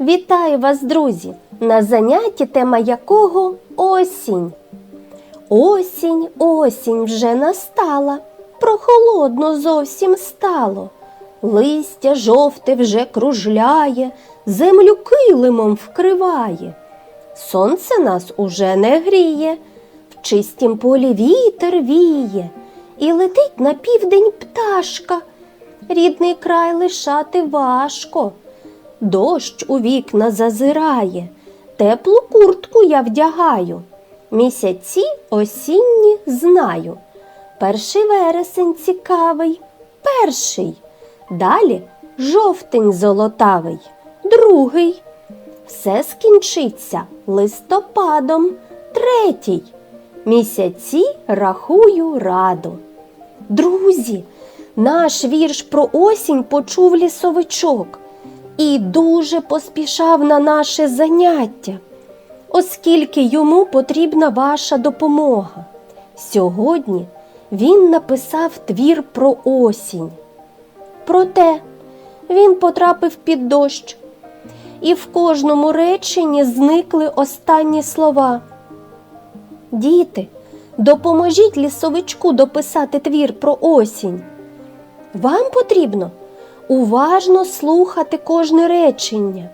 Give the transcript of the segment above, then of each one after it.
Вітаю вас, друзі! На занятті тема якого осінь. Осінь, осінь вже настала, прохолодно зовсім стало. Листя жовте вже кружляє, землю килимом вкриває. Сонце нас уже не гріє, в чистім полі вітер віє, і летить на південь пташка. Рідний край лишати важко. Дощ у вікна зазирає, теплу куртку я вдягаю. Місяці осінні знаю. Перший вересень цікавий, перший. Далі жовтень золотавий, другий. Все скінчиться листопадом, третій. Місяці рахую раду. Друзі, наш вірш про осінь почув лісовичок і дуже поспішав на наше заняття, оскільки йому потрібна ваша допомога. Сьогодні він написав твір про осінь. Проте він потрапив під дощ, і в кожному реченні зникли останні слова. Діти, допоможіть лісовичку дописати твір про осінь. Вам потрібно уважно слухати кожне речення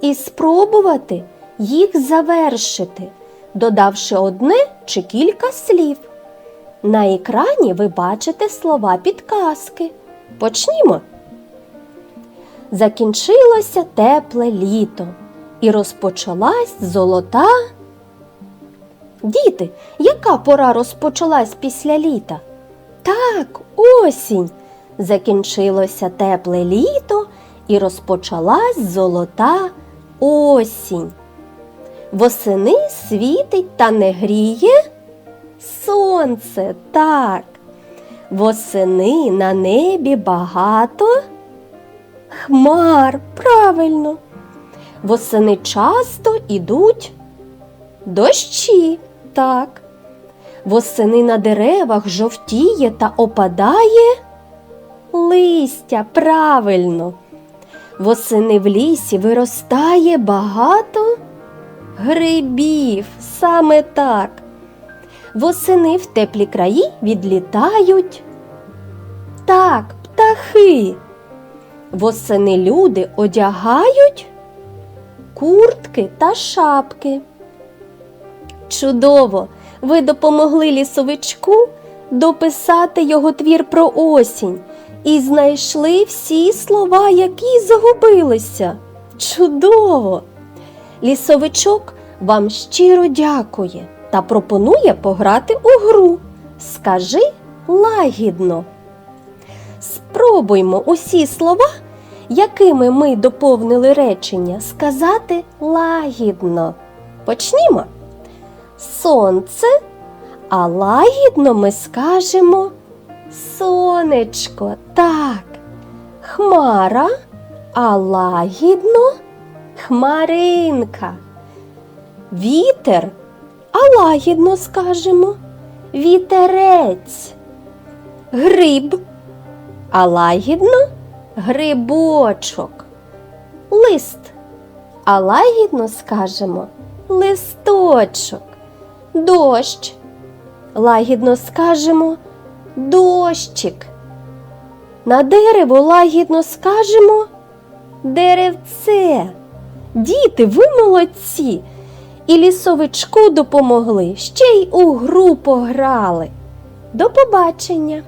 і спробувати їх завершити, додавши одне чи кілька слів. На екрані ви бачите слова підказки. Почнімо. Закінчилося тепле літо і розпочалась золота. Діти, яка пора розпочалась після літа? Так, осінь. Закінчилося тепле літо і розпочалась золота осінь. Восени світить та не гріє сонце, так. Восени на небі багато хмар, правильно. Восени часто ідуть дощі, так. Восени на деревах жовтіє та опадає листя, правильно. Восени в лісі виростає багато грибів, саме так. Восени в теплі краї відлітають. Так, птахи. Восени люди одягають куртки та шапки. Чудово! Ви допомогли лісовичку дописати його твір про осінь і знайшли всі слова, які загубилися. Чудово! Лісовичок вам щиро дякує та пропонує пограти у гру. Скажи лагідно. Спробуймо усі слова, якими ми доповнили речення, сказати лагідно. Почнімо. Сонце, а лагідно ми скажемо сонечко. Так. Хмара, а лагідно хмаринка. Вітер, а лагідно скажемо вітерець. Гриб, а лагідно грибочок. Лист, а лагідно скажемо листочок. Дощ, лагідно скажемо дощик. На дерево лагідно скажемо деревце. Діти, ви молодці. І лісовичку допомогли, ще й у гру пограли. До побачення!